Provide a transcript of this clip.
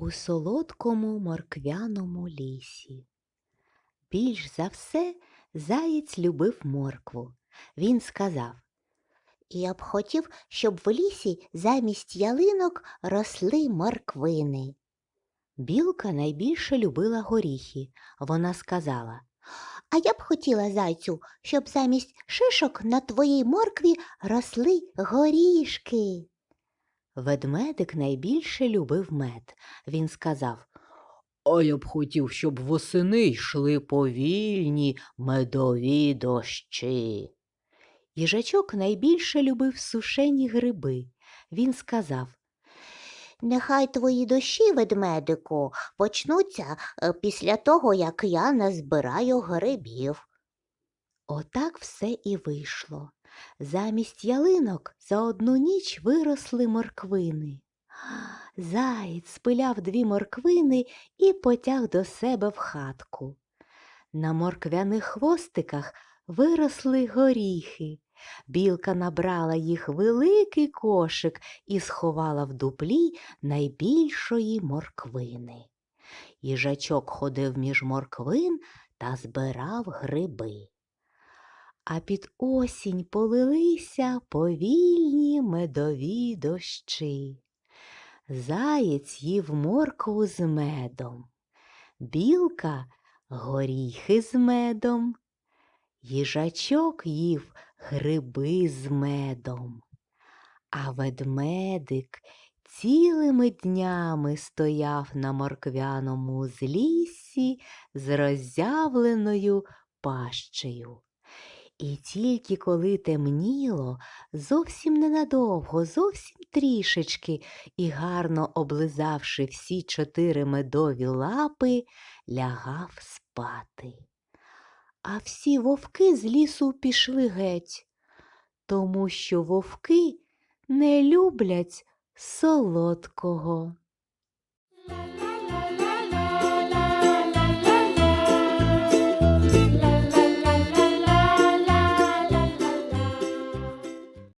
У солодкому морквяному лісі. Більш за все заєць любив моркву. Він сказав Я б хотів, щоб в лісі замість ялинок росли морквини. Білка найбільше любила горіхи. Вона сказала А я б хотіла, зайцю, щоб замість шишок на твоїй моркві росли горішки. Ведмедик найбільше любив мед. Він сказав А я б хотів, щоб восени йшли повільні медові дощі. Їжачок найбільше любив сушені гриби. Він сказав Нехай твої дощі, ведмедику, почнуться е, після того, як я назбираю грибів. Отак все і вийшло. Замість ялинок за одну ніч виросли морквини. Заєць спиляв дві морквини і потяг до себе в хатку. На морквяних хвостиках виросли горіхи. Білка набрала їх великий кошик і сховала в дуплі найбільшої морквини. Їжачок ходив між морквин та збирав гриби. А під осінь полилися повільні медові дощі. Заєць їв моркву з медом, білка горіхи з медом, їжачок їв гриби з медом, а ведмедик цілими днями стояв на морквяному зліссі з роззявленою пащею. І тільки коли темніло, зовсім ненадовго, зовсім трішечки, і гарно облизавши всі чотири медові лапи, лягав спати. А всі вовки з лісу пішли геть, тому що вовки не люблять солодкого.